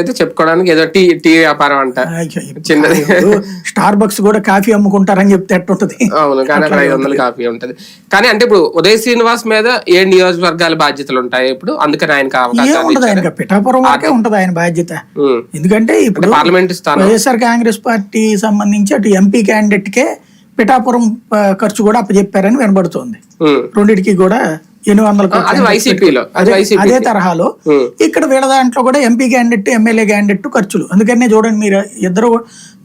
అయితే చెప్పుకోవడానికి ఏదో టీ టీ వ్యాపారం అంట. చిన్నది. స్టార్ బక్స్ కూడా కాఫీ అమ్ముకుంటారని చెప్తే ఎట్టుంటది? అవును కానీ అక్కడ ఐదు వందల కాపీ ఉంటది. కానీ అంటే ఇప్పుడు ఉదయ్ శ్రీనివాస్ మీద ఏ నియోజకవర్గాల బాధ్యతలు ఉంటాయి ఇప్పుడు? అందుకని ఆయన పిఠాపురం వరకే ఉంటది ఆయన బాధ్యత. ఎందుకంటే ఇప్పుడు పార్లమెంట్ స్థానం. వైఎస్ఆర్ కాంగ్రెస్ పార్టీ సంబంధించి అటు ఎంపీ క్యాండిడేట్ కే పిఠాపురం ఖర్చు కూడా అప్పచెప్పారని వినబడుతోంది. రెండింటికి కూడా ఎనిమిది వందల కోట్ల అది వైసీపీలో తరహాలో. ఇక్కడ వీళ్ళ దాంట్లో కూడా ఎంపీ క్యాండిడేట్ ఎమ్మెల్యే క్యాండిడేట్ ఖర్చులు. అందుకనే చూడండి మీరు ఇద్దరు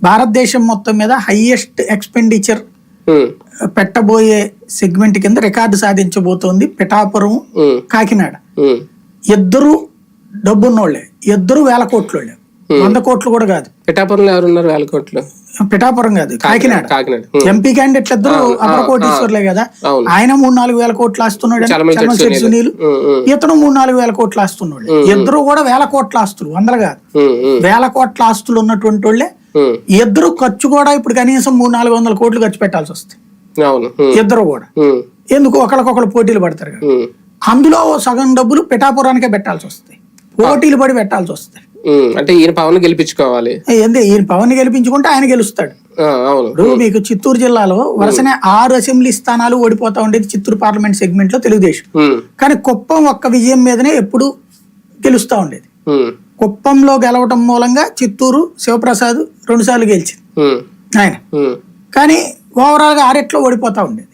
భారతదేశం మొత్తం మీద హైయెస్ట్ ఎక్స్పెండిచర్. పెట్టబోయే సెగ్మెంట్ కింద రికార్డు సాధించబోతోంది పిఠాపురం. కాకినాడ. ఇద్దరు డబ్బున్నోళ్ళే ఇద్దరు వేల కోట్లోళ్ళే. వంద కోట్లు కూడా కాదు. పిఠాపురంలో ఎవరున్నారు వేల కోట్లు? పిఠాపురం కాదు కాకినాడ కాకినాడ. ఎంపీ క్యాండిడేట్లు ఇద్దరు కోటీశ్వర్లే కదా. ఆయన మూడు నాలుగు వేల కోట్లు ఆస్తున్నాడు చలమల సునీల్. ఇతను మూడు నాలుగు వేల కోట్లు ఆస్తున్నాడు ఇద్దరు కూడా వేల కోట్ల ఆస్తులు వందలు కాదు. వేల కోట్ల ఆస్తులు ఉన్నటువంటి వాళ్ళే. ఇద్దరు ఖర్చు కూడా ఇప్పుడు కనీసం మూడు నాలుగు వందల కోట్లు ఖర్చు పెట్టాల్సి వస్తుంది. ఇద్దరు కూడా. ఎందుకు ఒకరికొకరు పోటీలు పడతారు. అందులో సగం డబ్బులు పిఠాపురానికే పెట్టాల్సి వస్తాయి పోటీలు పడి పెట్టాల్సి వస్తాయి. అంటే ఈయన పవన్ గెలిపించుకోవాలి. ఏంది ఈయన పవన్ గెలిపించుకుంటే ఆయన గెలుస్తాడు. ఇప్పుడు మీకు చిత్తూరు జిల్లాలో వరుసనే ఆరు అసెంబ్లీ స్థానాలు ఓడిపోతా ఉండేది చిత్తూరు పార్లమెంట్ సెగ్మెంట్లో తెలుగుదేశం. కానీ కుప్పం ఒక్క విజయం మీదనే ఎప్పుడు గెలుస్తా ఉండేది. కుప్పంలో గెలవటం మూలంగా చిత్తూరు శివప్రసాద్ రెండుసార్లు గెలిచింది. ఉమ్. ఆయన. కానీ ఓవరాల్గా ఆరెట్లో ఓడిపోతా ఉండేది.